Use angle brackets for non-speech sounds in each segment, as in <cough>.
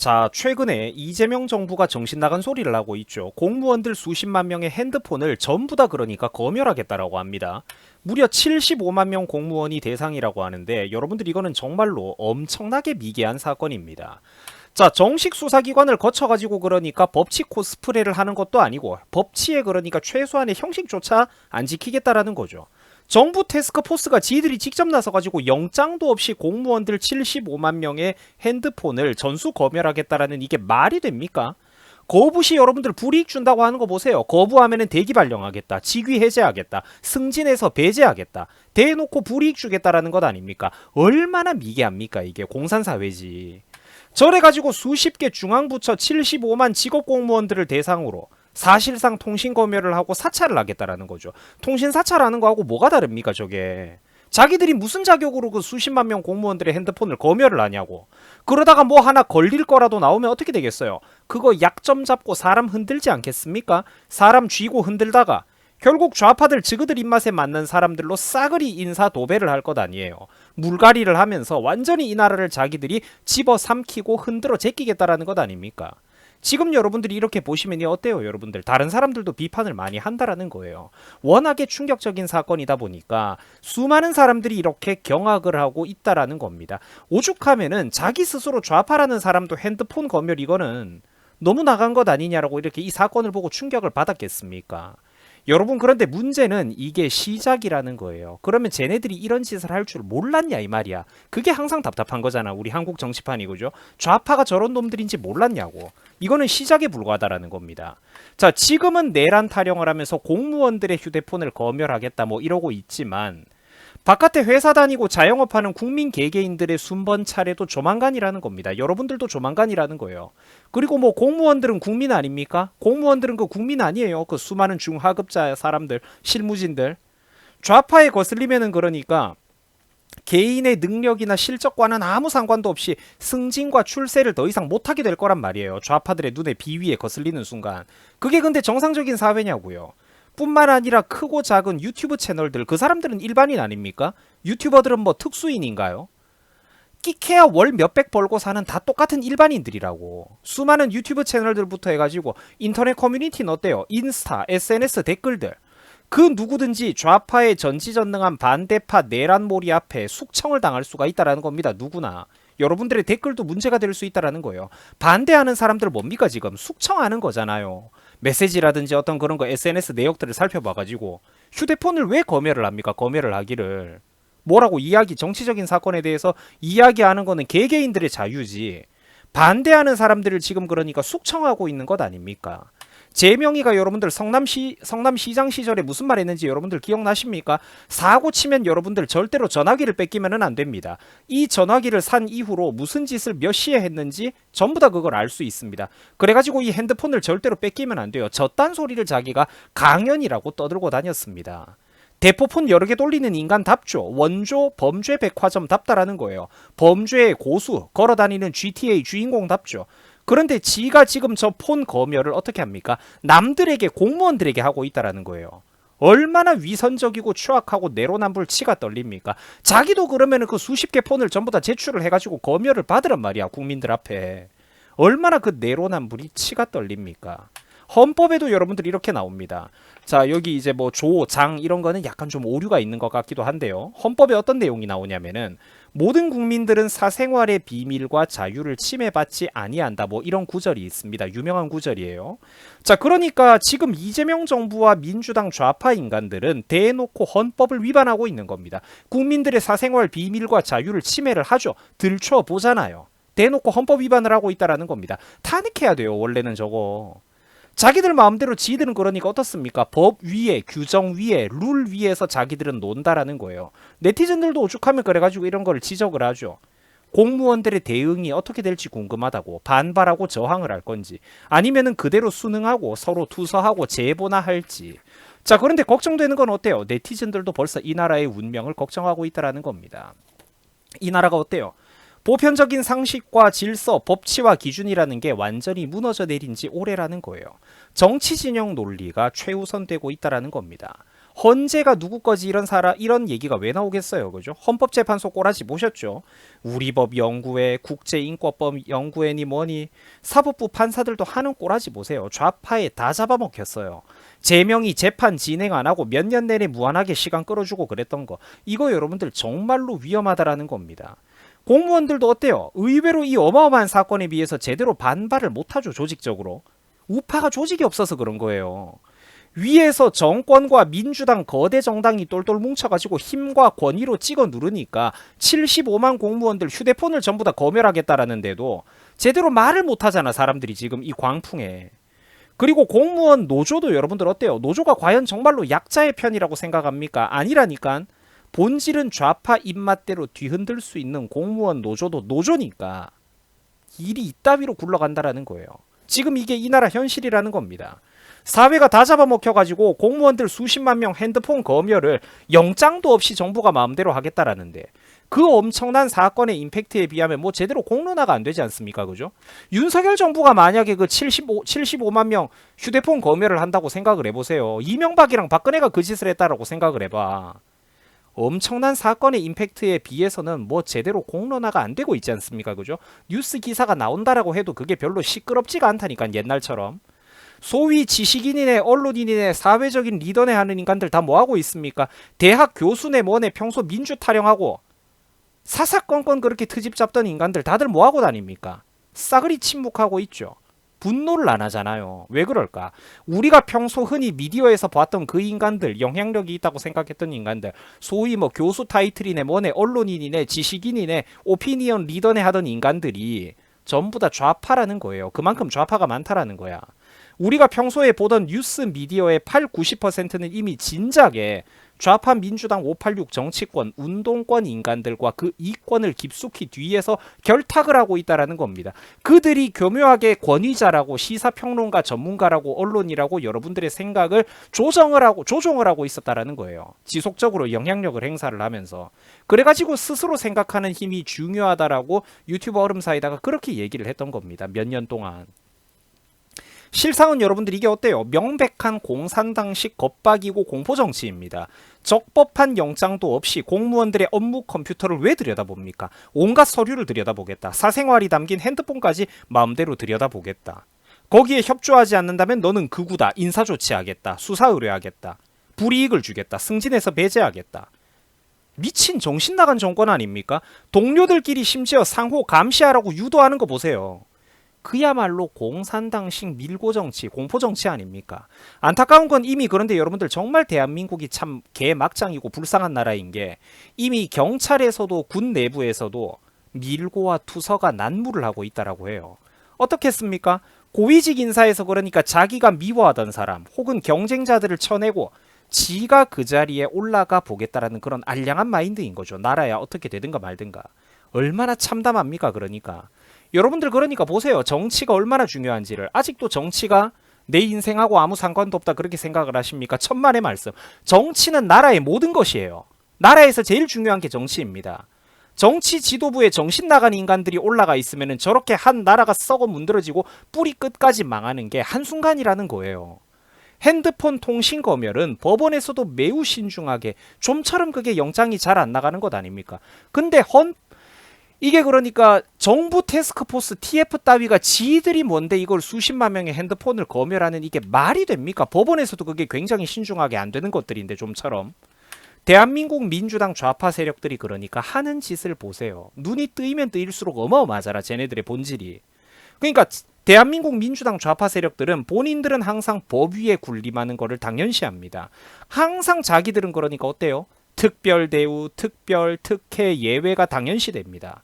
자, 최근에 이재명 정부가 정신 나간 소리를 하고 있죠. 공무원들 수십만 명의 핸드폰을 전부 다 그러니까 검열하겠다라고 합니다. 무려 75만 명 공무원이 대상이라고 하는데 여러분들 이거는 정말로 엄청나게 미개한 사건입니다. 자, 정식 수사기관을 거쳐가지고 그러니까 법치 코스프레를 하는 것도 아니고 법치에 그러니까 최소한의 형식조차 안 지키겠다라는 거죠. 정부 테스크 포스가 지들이 직접 나서가지고 영장도 없이 공무원들 75만 명의 핸드폰을 전수 검열하겠다라는 이게 말이 됩니까? 거부시 여러분들 불이익 준다고 하는 거 보세요. 거부하면은 대기 발령하겠다. 직위 해제하겠다. 승진해서 배제하겠다. 대놓고 불이익 주겠다라는 것 아닙니까? 얼마나 미개합니까? 이게 공산사회지. 저래 가지고 수십 개 중앙부처 75만 직업 공무원들을 대상으로 사실상 통신 검열을 하고 사찰을 하겠다라는 거죠. 통신 사찰하는 거하고 뭐가 다릅니까, 저게? 자기들이 무슨 자격으로 그 수십만 명 공무원들의 핸드폰을 검열을 하냐고. 그러다가 뭐 하나 걸릴 거라도 나오면 어떻게 되겠어요? 그거 약점 잡고 사람 흔들지 않겠습니까? 사람 쥐고 흔들다가 결국 좌파들 지그들 입맛에 맞는 사람들로 싸그리 인사 도배를 할 것 아니에요. 물갈이를 하면서 완전히 이 나라를 자기들이 집어 삼키고 흔들어 제끼겠다라는 것 아닙니까? 지금 여러분들이 이렇게 보시면 어때요, 여러분들? 다른 사람들도 비판을 많이 한다라는 거예요. 워낙에 충격적인 사건이다 보니까 수많은 사람들이 이렇게 경악을 하고 있다라는 겁니다. 오죽하면은 자기 스스로 좌파라는 사람도 핸드폰 검열 이거는 너무 나간 것 아니냐라고 이렇게 이 사건을 보고 충격을 받았겠습니까? 여러분 그런데 문제는 이게 시작이라는 거예요. 그러면 쟤네들이 이런 짓을 할 줄 몰랐냐 이 말이야. 그게 항상 답답한 거잖아. 우리 한국 정치판이 그죠? 좌파가 저런 놈들인지 몰랐냐고. 이거는 시작에 불과하다라는 겁니다. 자, 지금은 내란 타령을 하면서 공무원들의 휴대폰을 검열하겠다 뭐 이러고 있지만 바깥에 회사 다니고 자영업하는 국민 개개인들의 순번 차례도 조만간이라는 겁니다. 여러분들도 조만간이라는 거예요. 그리고 뭐 공무원들은 국민 아닙니까? 공무원들은 그 국민 아니에요. 그 수많은 중하급자 사람들, 실무진들. 좌파에 거슬리면은 그러니까 개인의 능력이나 실적과는 아무 상관도 없이 승진과 출세를 더 이상 못하게 될 거란 말이에요. 좌파들의 눈에 비위에 거슬리는 순간. 그게 근데 정상적인 사회냐고요. 뿐만 아니라 크고 작은 유튜브 채널들 그 사람들은 일반인 아닙니까? 유튜버들은 뭐 특수인인가요? 끼케야 월 몇백 벌고 사는 다 똑같은 일반인들이라고. 수많은 유튜브 채널들부터 해가지고 인터넷 커뮤니티는 어때요? 인스타, SNS 댓글들. 그 누구든지 좌파의 전지전능한 반대파 내란몰이 앞에 숙청을 당할 수가 있다라는 겁니다. 누구나. 여러분들의 댓글도 문제가 될 수 있다라는 거예요. 반대하는 사람들 뭡니까 지금 숙청하는 거잖아요. 메시지라든지 어떤 그런 거 SNS 내역들을 살펴봐가지고 휴대폰을 왜 검열을 합니까? 검열을 하기를 뭐라고 이야기 정치적인 사건에 대해서 이야기하는 거는 개개인들의 자유지 반대하는 사람들을 지금 그러니까 숙청하고 있는 것 아닙니까? 제명이가 여러분들 성남시 성남시장 시절에 무슨 말 했는지 여러분들 기억나십니까? 사고 치면 여러분들 절대로 전화기를 뺏기면은 안 됩니다. 이 전화기를 산 이후로 무슨 짓을 몇 시에 했는지 전부 다 그걸 알 수 있습니다. 그래가지고 이 핸드폰을 절대로 뺏기면 안 돼요. 저딴 소리를 자기가 강연이라고 떠들고 다녔습니다. 대포폰 여러 개 돌리는 인간답죠. 원조 범죄 백화점답다라는 거예요. 범죄의 고수 걸어다니는 GTA 주인공답죠. 그런데 지가 지금 저 폰 검열을 어떻게 합니까? 남들에게 공무원들에게 하고 있다라는 거예요. 얼마나 위선적이고 추악하고 내로남불 치가 떨립니까? 자기도 그러면 그 수십 개 폰을 전부 다 제출을 해가지고 검열을 받으란 말이야 국민들 앞에. 얼마나 그 내로남불이 치가 떨립니까? 헌법에도 여러분들 이렇게 나옵니다. 자 여기 이제 뭐 조, 장 이런 거는 약간 좀 오류가 있는 것 같기도 한데요. 헌법에 어떤 내용이 나오냐면은 모든 국민들은 사생활의 비밀과 자유를 침해받지 아니한다. 뭐 이런 구절이 있습니다. 유명한 구절이에요. 자, 그러니까 지금 이재명 정부와 민주당 좌파 인간들은 대놓고 헌법을 위반하고 있는 겁니다. 국민들의 사생활 비밀과 자유를 침해를 하죠. 들춰 보잖아요. 대놓고 헌법 위반을 하고 있다라는 겁니다. 탄핵해야 돼요. 원래는 저거. 자기들 마음대로 지들은 그러니까 어떻습니까? 법 위에, 규정 위에, 룰 위에서 자기들은 논다라는 거예요. 네티즌들도 오죽하면 그래가지고 이런 걸 지적을 하죠. 공무원들의 대응이 어떻게 될지 궁금하다고 반발하고 저항을 할 건지 아니면은 그대로 순응하고 서로 투서하고 제보나 할지 자 그런데 걱정되는 건 어때요 네티즌들도 벌써 이 나라의 운명을 걱정하고 있다라는 겁니다 이 나라가 어때요 보편적인 상식과 질서, 법치와 기준이라는 게 완전히 무너져 내린 지 오래라는 거예요. 정치 진영 논리가 최우선되고 있다라는 겁니다. 헌재가 누구 거지 이런 사람 이런 얘기가 왜 나오겠어요, 그죠? 헌법재판소 꼬라지 보셨죠? 우리 법 연구회, 국제인권법 연구회니 뭐니 사법부 판사들도 하는 꼬라지 보세요. 좌파에 다 잡아먹혔어요. 제명이 재판 진행 안 하고 몇 년 내내 무한하게 시간 끌어주고 그랬던 거 이거 여러분들 정말로 위험하다라는 겁니다. 공무원들도 어때요? 의외로 이 어마어마한 사건에 비해서 제대로 반발을 못하죠 조직적으로 우파가 조직이 없어서 그런 거예요. 위에서 정권과 민주당 거대 정당이 똘똘 뭉쳐가지고 힘과 권위로 찍어 누르니까 75만 공무원들 휴대폰을 전부 다 검열하겠다라는데도 제대로 말을 못하잖아 사람들이 지금 이 광풍에. 그리고 공무원 노조도 여러분들 어때요? 노조가 과연 정말로 약자의 편이라고 생각합니까? 아니라니까. 본질은 좌파 입맛대로 뒤흔들 수 있는 공무원 노조도 노조니까 일이 이따위로 굴러간다라는 거예요. 지금 이게 이 나라 현실이라는 겁니다. 사회가 다 잡아먹혀가지고 공무원들 수십만 명 핸드폰 검열을 영장도 없이 정부가 마음대로 하겠다라는데 그 엄청난 사건의 임팩트에 비하면 뭐 제대로 공론화가 안 되지 않습니까? 그죠? 윤석열 정부가 만약에 그 75, 75만 명 휴대폰 검열을 한다고 생각을 해보세요. 이명박이랑 박근혜가 그 짓을 했다라고 생각을 해봐. 엄청난 사건의 임팩트에 비해서는 뭐 제대로 공론화가 안 되고 있지 않습니까? 그죠? 뉴스 기사가 나온다라고 해도 그게 별로 시끄럽지가 않다니까 옛날처럼. 소위 지식인이네 언론인이네 사회적인 리더네 하는 인간들 다 뭐하고 있습니까? 대학 교수네 뭐네 평소 민주 타령하고 사사건건 그렇게 트집 잡던 인간들 다들 뭐하고 다닙니까? 싸그리 침묵하고 있죠. 분노를 안 하잖아요. 왜 그럴까? 우리가 평소 흔히 미디어에서 봤던 그 인간들, 영향력이 있다고 생각했던 인간들, 소위 뭐 교수 타이틀이네, 뭐네, 언론인이네, 지식인이네, 오피니언 리더네 하던 인간들이 전부 다 좌파라는 거예요. 그만큼 좌파가 많다라는 거야. 우리가 평소에 보던 뉴스 미디어의 8, 90%는 이미 진작에 좌파 민주당 586 정치권, 운동권 인간들과 그 이권을 깊숙이 뒤에서 결탁을 하고 있다라는 겁니다. 그들이 교묘하게 권위자라고 시사평론가 전문가라고 언론이라고 여러분들의 생각을 조정을 하고 조종을 하고 있었다라는 거예요. 지속적으로 영향력을 행사를 하면서 그래가지고 스스로 생각하는 힘이 중요하다라고 유튜브 얼음사이다가 그렇게 얘기를 했던 겁니다. 몇 년 동안. 실상은 여러분들 이게 어때요? 명백한 공산당식 겁박이고 공포 정치입니다. 적법한 영장도 없이 공무원들의 업무 컴퓨터를 왜 들여다봅니까? 온갖 서류를 들여다보겠다. 사생활이 담긴 핸드폰까지 마음대로 들여다보겠다. 거기에 협조하지 않는다면 너는 극우다. 인사 조치하겠다. 수사 의뢰하겠다. 불이익을 주겠다. 승진해서 배제하겠다. 미친 정신 나간 정권 아닙니까? 동료들끼리 심지어 상호 감시하라고 유도하는 거 보세요. 그야말로 공산당식 밀고 정치, 공포 정치 아닙니까? 안타까운 건 이미 그런데 여러분들 정말 대한민국이 참 개막장이고 불쌍한 나라인 게 이미 경찰에서도 군 내부에서도 밀고와 투서가 난무를 하고 있다라고 해요. 어떻겠습니까? 고위직 인사에서 그러니까 자기가 미워하던 사람 혹은 경쟁자들을 쳐내고 지가 그 자리에 올라가 보겠다라는 그런 알량한 마인드인 거죠. 나라야 어떻게 되든가 말든가. 얼마나 참담합니까? 그러니까. 여러분들 그러니까 보세요. 정치가 얼마나 중요한지를. 아직도 정치가 내 인생하고 아무 상관도 없다 그렇게 생각을 하십니까? 천만의 말씀. 정치는 나라의 모든 것이에요. 나라에서 제일 중요한 게 정치입니다. 정치 지도부에 정신 나간 인간들이 올라가 있으면 저렇게 한 나라가 썩어 문드러지고 뿌리 끝까지 망하는 게 한순간이라는 거예요. 핸드폰 통신 검열은 법원에서도 매우 신중하게 좀처럼 그게 영장이 잘 안 나가는 것 아닙니까? 근데 헌 이게 그러니까 정부 테스크포스 TF 따위가 지들이 뭔데 이걸 수십만 명의 핸드폰을 검열하는 이게 말이 됩니까? 법원에서도 그게 굉장히 신중하게 안 되는 것들인데 좀처럼 대한민국 민주당 좌파 세력들이 그러니까 하는 짓을 보세요. 눈이 뜨이면 뜨일수록 어마어마하잖아 쟤네들의 본질이. 그러니까 대한민국 민주당 좌파 세력들은 본인들은 항상 법 위에 군림하는 거를 당연시합니다. 항상 자기들은 그러니까 어때요? 특별 대우, 특별, 특혜, 예외가 당연시됩니다.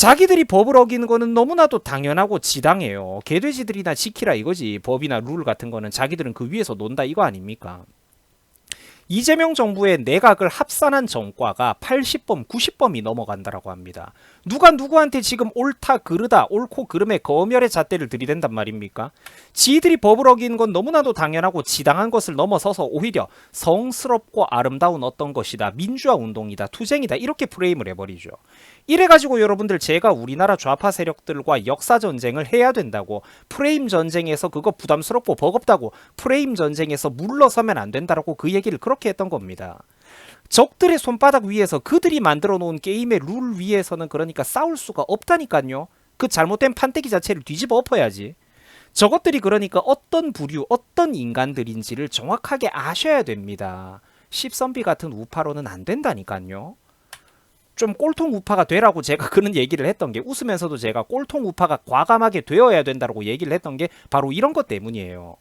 자기들이 법을 어기는 거는 너무나도 당연하고 지당해요. 개돼지들이나 지키라 이거지. 법이나 룰 같은 거는 자기들은 그 위에서 논다 이거 아닙니까? 이재명 정부의 내각을 합산한 정과가 80범, 90범이 넘어간다라고 합니다. 누가 누구한테 지금 옳다 그르다 옳고 그름의 거멸의 잣대를 들이댄단 말입니까? 지들이 법을 어기는 건 너무나도 당연하고 지당한 것을 넘어서서 오히려 성스럽고 아름다운 어떤 것이다 민주화 운동이다 투쟁이다 이렇게 프레임을 해버리죠. 이래가지고 여러분들 제가 우리나라 좌파 세력들과 역사 전쟁을 해야 된다고 프레임 전쟁에서 그거 부담스럽고 버겁다고 프레임 전쟁에서 물러서면 안 된다라고 그 얘기를 그렇게 했던 겁니다. 적들의 손바닥 위에서 그들이 만들어 놓은 게임의 룰 위에서는 그러니까 싸울 수가 없다니까요. 그 잘못된 판때기 자체를 뒤집어 엎어야지. 저것들이 그러니까 어떤 부류, 어떤 인간들인지를 정확하게 아셔야 됩니다. 십선비 같은 우파로는 안 된다니까요. 좀 꼴통 우파가 되라고 제가 <laughs> 그런 얘기를 했던 게 웃으면서도 제가 꼴통 우파가 과감하게 되어야 된다고 얘기를 했던 게 바로 이런 것 때문이에요.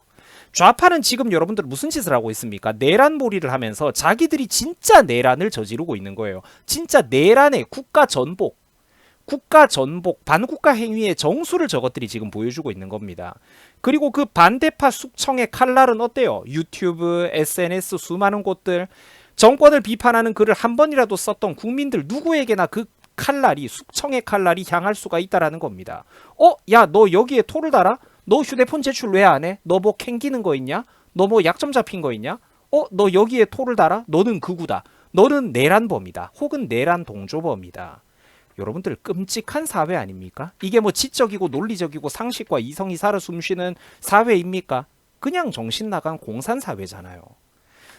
좌파는 지금 여러분들 무슨 짓을 하고 있습니까? 내란몰이를 하면서 자기들이 진짜 내란을 저지르고 있는 거예요. 진짜 내란의 국가 전복, 국가 전복, 반국가 행위의 정수를 저것들이 지금 보여주고 있는 겁니다. 그리고 그 반대파 숙청의 칼날은 어때요? 유튜브, SNS 수많은 곳들 정권을 비판하는 글을 한 번이라도 썼던 국민들 누구에게나 그 칼날이 숙청의 칼날이 향할 수가 있다라는 겁니다. 어, 야, 너 여기에 토를 달아? 너 휴대폰 제출 왜 안 해? 너 뭐 캥기는 거 있냐? 너 뭐 약점 잡힌 거 있냐? 어, 너 여기에 토를 달아? 너는 극우다. 너는 내란범이다. 혹은 내란 동조범이다. 여러분들 끔찍한 사회 아닙니까? 이게 뭐 지적이고 논리적이고 상식과 이성이 살아 숨쉬는 사회입니까? 그냥 정신 나간 공산 사회잖아요.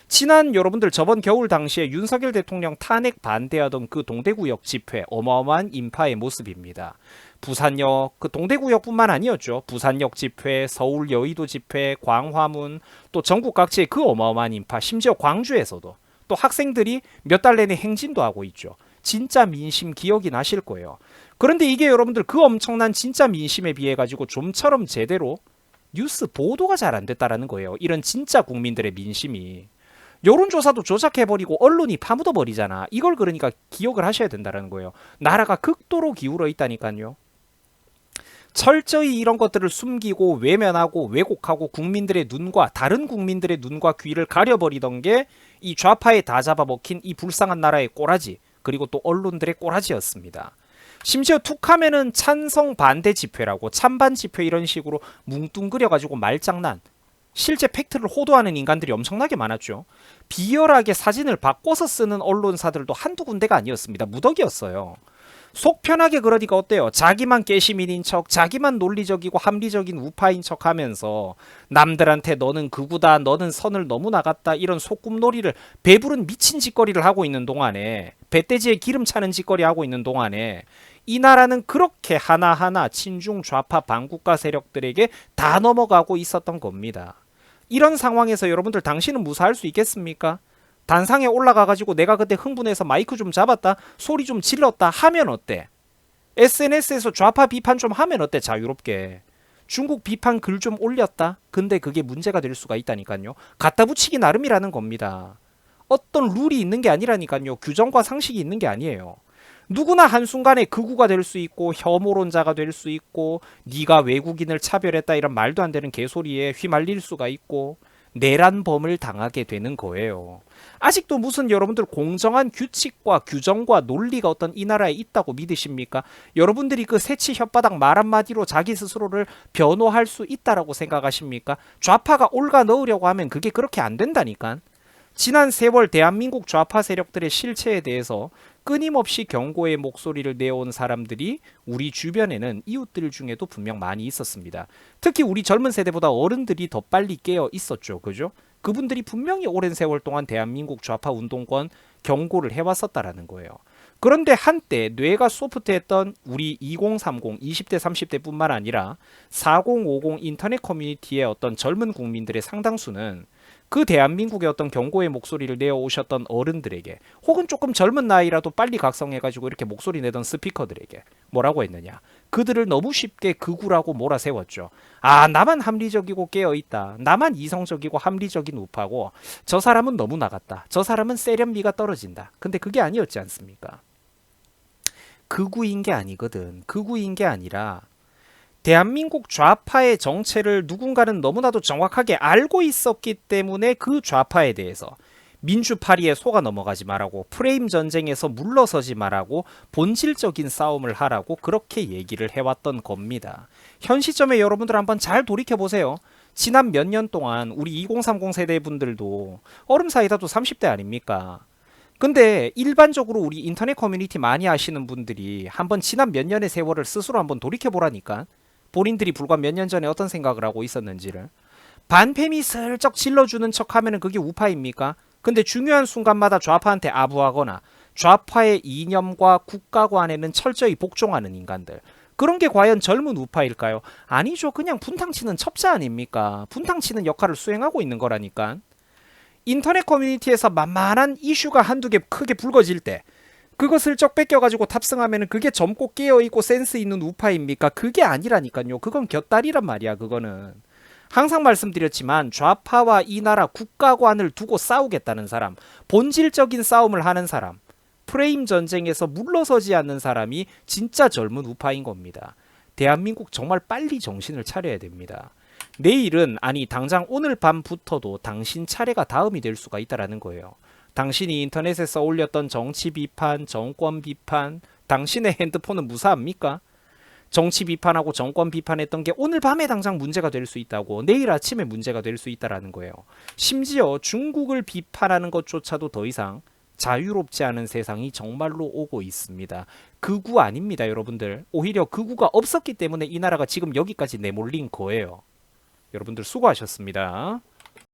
지난 여러분들 저번 겨울 당시에 윤석열 대통령 탄핵 반대하던 그 동대구역 집회 어마어마한 인파의 모습입니다. 부산역 그 동대구역뿐만 아니었죠. 부산역 집회, 서울 여의도 집회, 광화문 또 전국 각지의 그 어마어마한 인파, 심지어 광주에서도 또 학생들이 몇 달 내내 행진도 하고 있죠. 진짜 민심 기억이 나실 거예요. 그런데 이게 여러분들 그 엄청난 진짜 민심에 비해 가지고 좀처럼 제대로 뉴스 보도가 잘 안 됐다라는 거예요. 이런 진짜 국민들의 민심이. 여론조사도 조작해버리고 언론이 파묻어버리잖아. 이걸 그러니까 기억을 하셔야 된다는 거예요. 나라가 극도로 기울어 있다니까요. 철저히 이런 것들을 숨기고 외면하고 왜곡하고 국민들의 눈과 다른 국민들의 눈과 귀를 가려버리던 게 이 좌파에 다 잡아먹힌 이 불쌍한 나라의 꼬라지 그리고 또 언론들의 꼬라지였습니다. 심지어 툭하면은 찬성 반대 집회라고 찬반 집회 이런 식으로 뭉뚱그려가지고 말장난 실제 팩트를 호도하는 인간들이 엄청나게 많았죠. 비열하게 사진을 바꿔서 쓰는 언론사들도 한두 군데가 아니었습니다. 무덕이었어요. 속 편하게 그러니까 어때요? 자기만 깨시민인 척, 자기만 논리적이고 합리적인 우파인 척 하면서 남들한테 너는 극우다, 너는 선을 너무 나갔다 이런 소꿉놀이를 배부른 미친 짓거리를 하고 있는 동안에 배돼지에 기름 차는 짓거리 하고 있는 동안에 이 나라는 그렇게 하나하나 친중 좌파 반국가 세력들에게 다 넘어가고 있었던 겁니다. 이런 상황에서 여러분들 당신은 무사할 수 있겠습니까? 단상에 올라가가지고 내가 그때 흥분해서 마이크 좀 잡았다, 소리 좀 질렀다 하면 어때? SNS에서 좌파 비판 좀 하면 어때? 자유롭게. 중국 비판 글 좀 올렸다? 근데 그게 문제가 될 수가 있다니까요. 갖다 붙이기 나름이라는 겁니다. 어떤 룰이 있는 게 아니라니까요. 규정과 상식이 있는 게 아니에요. 누구나 한순간에 극우가 될 수 있고 혐오론자가 될 수 있고 네가 외국인을 차별했다 이런 말도 안 되는 개소리에 휘말릴 수가 있고 내란범을 당하게 되는 거예요. 아직도 무슨 여러분들 공정한 규칙과 규정과 논리가 어떤 이 나라에 있다고 믿으십니까? 여러분들이 그 새치 혓바닥 말 한마디로 자기 스스로를 변호할 수 있다라고 생각하십니까? 좌파가 올가 넣으려고 하면 그게 그렇게 안 된다니까. 지난 세월 대한민국 좌파 세력들의 실체에 대해서 끊임없이 경고의 목소리를 내온 사람들이 우리 주변에는 이웃들 중에도 분명 많이 있었습니다. 특히 우리 젊은 세대보다 어른들이 더 빨리 깨어 있었죠. 그죠? 그분들이 분명히 오랜 세월 동안 대한민국 좌파 운동권 경고를 해왔었다라는 거예요. 그런데 한때 뇌가 소프트했던 우리 2030, 20대, 30대뿐만 아니라 4050 인터넷 커뮤니티의 어떤 젊은 국민들의 상당수는 그 대한민국의 어떤 경고의 목소리를 내어오셨던 어른들에게 혹은 조금 젊은 나이라도 빨리 각성해가지고 이렇게 목소리 내던 스피커들에게 뭐라고 했느냐? 그들을 너무 쉽게 극우라고 몰아세웠죠. 아 나만 합리적이고 깨어있다. 나만 이성적이고 합리적인 우파고 저 사람은 너무 나갔다. 저 사람은 세련미가 떨어진다. 근데 그게 아니었지 않습니까? 극우인 게 아니거든. 극우인 게 아니라 대한민국 좌파의 정체를 누군가는 너무나도 정확하게 알고 있었기 때문에 그 좌파에 대해서 민주파리에 속아 넘어가지 말라고 프레임 전쟁에서 물러서지 말라고 본질적인 싸움을 하라고 그렇게 얘기를 해왔던 겁니다. 현 시점에 여러분들 한번 잘 돌이켜 보세요. 지난 몇 년 동안 우리 2030 세대 분들도 얼음 사이다도 30대 아닙니까? 근데 일반적으로 우리 인터넷 커뮤니티 많이 하시는 분들이 한번 지난 몇 년의 세월을 스스로 한번 돌이켜 보라니까. 본인들이 불과 몇 년 전에 어떤 생각을 하고 있었는지를. 반패미 슬쩍 질러주는 척 하면은 그게 우파입니까? 근데 중요한 순간마다 좌파한테 아부하거나 좌파의 이념과 국가관에는 철저히 복종하는 인간들. 그런 게 과연 젊은 우파일까요? 아니죠. 그냥 분탕치는 첩자 아닙니까? 분탕치는 역할을 수행하고 있는 거라니까. 인터넷 커뮤니티에서 만만한 이슈가 한두 개 크게 불거질 때 그거 슬쩍 뺏겨가지고 탑승하면 그게 젊고 깨어있고 센스 있는 우파입니까? 그게 아니라니까요. 그건 곁다리란 말이야. 그거는. 항상 말씀드렸지만 좌파와 이 나라 국가관을 두고 싸우겠다는 사람, 본질적인 싸움을 하는 사람, 프레임 전쟁에서 물러서지 않는 사람이 진짜 젊은 우파인 겁니다. 대한민국 정말 빨리 정신을 차려야 됩니다. 내일은 아니 당장 오늘 밤부터도 당신 차례가 다음이 될 수가 있다라는 거예요. 당신이 인터넷에 써 올렸던 정치 비판, 정권 비판, 당신의 핸드폰은 무사합니까? 정치 비판하고 정권 비판했던 게 오늘 밤에 당장 문제가 될 수 있다고 내일 아침에 문제가 될 수 있다라는 거예요. 심지어 중국을 비판하는 것조차도 더 이상 자유롭지 않은 세상이 정말로 오고 있습니다. 극우 아닙니다, 여러분들. 오히려 극우가 없었기 때문에 이 나라가 지금 여기까지 내몰린 거예요. 여러분들 수고하셨습니다.